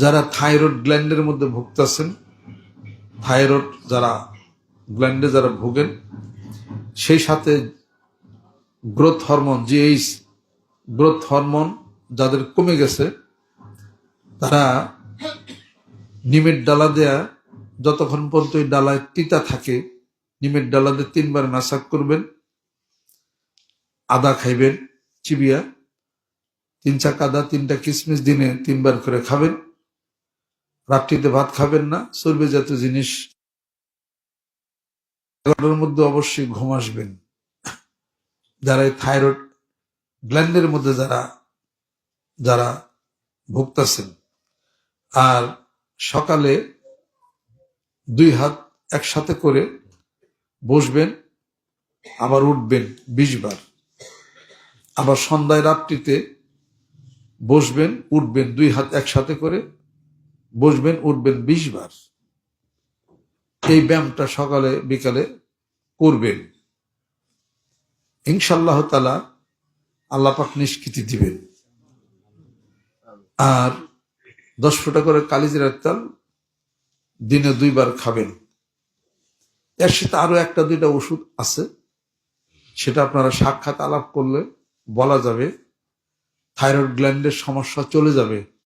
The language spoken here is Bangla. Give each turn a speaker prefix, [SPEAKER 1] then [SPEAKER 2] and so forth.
[SPEAKER 1] যারা থাইরয়েড গ্ল্যান্ডের মধ্যে ভুগতেছেন, থাইরয়েড যারা গ্ল্যান্ডে যারা ভোগেন, সেই সাথে growth hormone GH growth hormone যাদের কমে গেছে, তারা নিমের ডালা দেয়া, যতক্ষণ পর্যন্ত ওই ডালায় তিতা থাকে, নিমের ডালা দিয়ে তিনবার মাসাক করবেন, আদা খাইবেন, চিবিয়া, তিন চাক আদা, তিনটা কিশমিশ দিনে তিনবার করে খাবেন। রাত্রিতে ভাত খাবেন না চর্বি জাতীয় জিনিস। এগারোটার মধ্যে অবশ্যই ঘুম আসবেন। যারা এই থাইরয়েড গ্ল্যান্ডের মধ্যে যারা যারা ভুগতেছেন। আর সকালে দুই হাত একসাথে করে বসবেন, আবার উঠবেন বিশ বার। আবার সন্ধ্যায় রাত্রিতে বসবেন, উঠবেন দুই হাত একসাথে করে বসবেন, উঠবেন বিশ বার। এই ব্যায়ামটা সকালে, বিকালে করবেন। ইনশাল্লাহ তালা আল্লাপাক নিষ্কৃতি দিবেন। আর দশ ফোঁটা করে কালিজিরার তাল দিনে দুইবার খাবেন। এর সাথে আরও একটা, দুইটা ওষুধ আছে। সেটা আপনারা সাক্ষাৎ আলাপ করলে বলা যাবে, থাইরয়েড গ্ল্যান্ডের সমস্যা চলে যাবে।